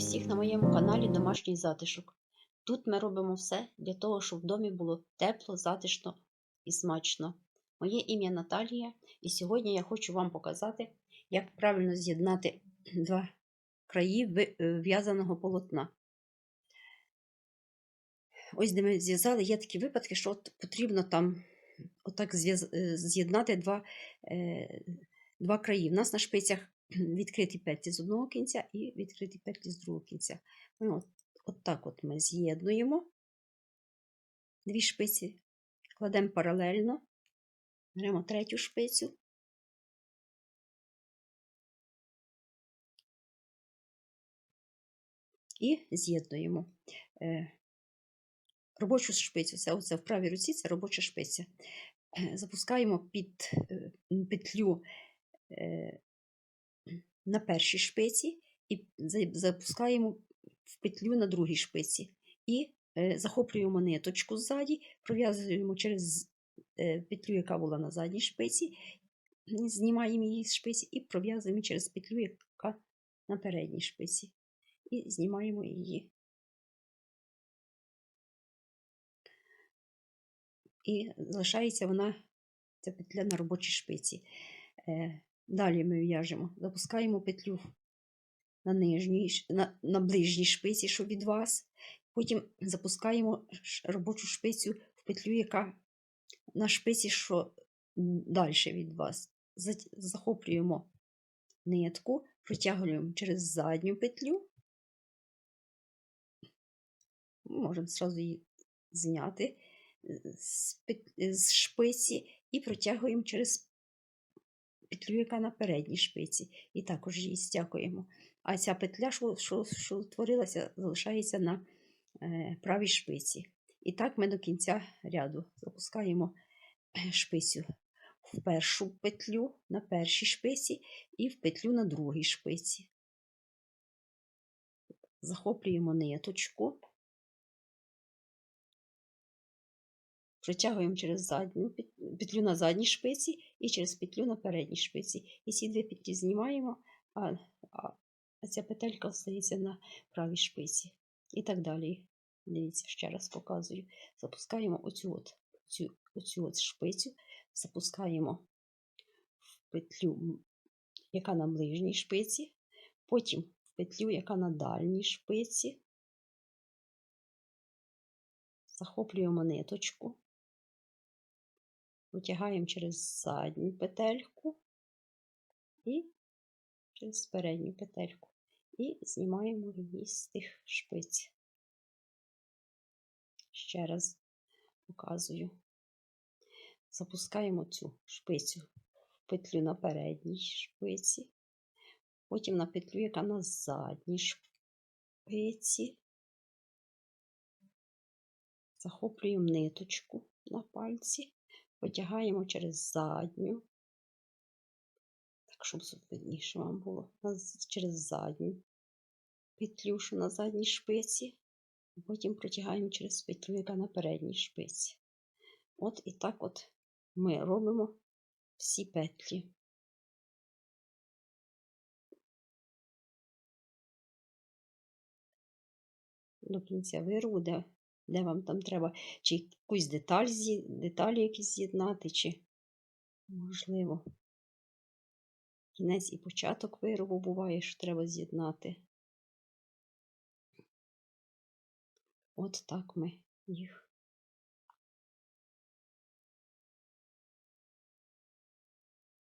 всіх на моєму каналі Домашній затишок. Тут ми робимо все для того, щоб в домі було тепло, затишно і смачно. Моє ім'я Наталія, і сьогодні я хочу вам показати, як правильно з'єднати два краї е, в'язаного полотна. Ось де ми зв'язали, є такі випадки, що от потрібно там отак е, з'єднати два, е, два краї. У нас на шпицях відкриті петлі з одного кінця і відкриті петлі з другого кінця. Ми от, от так от ми з'єднуємо дві шпиці, кладемо паралельно, беремо третю шпицю. І з'єднуємо Е, робочу шпицю. Це оце в правій руці це робоча шпиця. Е, Запускаємо під е, петлю на першій шпиці і запускаємо в петлю на другій шпиці. І е, захоплюємо ниточку ззаді, пров'язуємо через е, петлю, яка була на задній шпиці, знімаємо її з шпиці і пров'язуємо через петлю, яка на передній шпиці. І знімаємо її. І залишається вона, ця петля на робочій шпиці. Е, Далі ми в'яжемо, запускаємо петлю на нижній, на, на ближній шпиці, що від вас. Потім запускаємо робочу шпицю в петлю, яка на шпиці, що далі від вас. Захоплюємо нитку, протягуємо через задню петлю. Можемо зразу її зняти з шпиці і протягуємо через петлю, яка на передній шпиці, і також її стягуємо. А ця петля, що, що, що утворилася, залишається на е, правій шпиці. І так ми до кінця ряду запускаємо е, шпицю в першу петлю на першій шпиці і в петлю на другій шпиці. Захоплюємо ниточку, протягуємо через задню петлю на задній шпиці і через петлю на передній шпиці. І ці дві петлі знімаємо, а, а, ця петелька остається на правій шпиці. І так далі. Дивіться, ще раз показую. Запускаємо оцю от, цю, оцю от шпицю, запускаємо в петлю, яка на ближній шпиці, потім в петлю, яка на дальній шпиці. Захоплюємо ниточку, витягаємо через задню петельку і через передню петельку. І знімаємо її тих шпиць. Ще раз показую. Запускаємо цю шпицю в петлю на передній шпиці, потім на петлю, яка на задній шпиці. Захоплюємо ниточку на пальці, потягаємо через задню, так, щоб видніше вам було, через задню петлю, що на задній шпиці, потім протягаємо через петлю, яка на передній шпиці. От і так от ми робимо всі петлі. До кінця вирву, де, де вам там треба, чи якусь деталь, деталі якісь з'єднати, чи можливо. Кінець і початок виробу буває, що треба з'єднати. От так ми їх.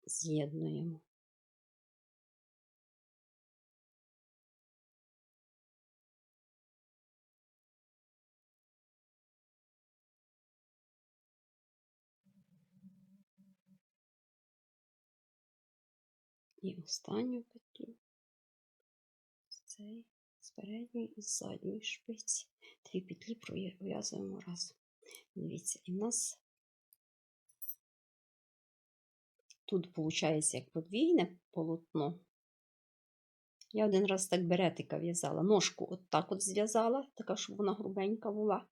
З'єднуємо. І останню петлю. З з передньої і з задньої шпиці. Дві петлі пров'язуємо разом. Дивіться, і в нас тут виходить як подвійне полотно. Я один раз так беретика в'язала. Ножку от так от зв'язала, така, щоб вона грубенька була.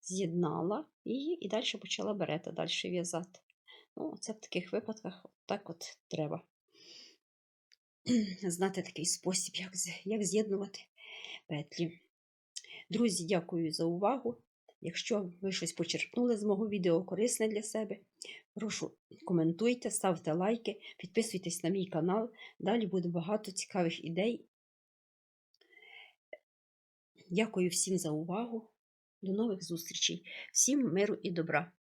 З'єднала її і далі почала берета далі в'язати. Ну, це в таких випадках так от треба знати такий спосіб, як, як з'єднувати петлі. Друзі, дякую за увагу. Якщо ви щось почерпнули з мого відео корисне для себе, прошу коментуйте, ставте лайки, підписуйтесь на мій канал. Далі буде багато цікавих ідей. Дякую всім за увагу. До нових зустрічей. Всім миру і добра!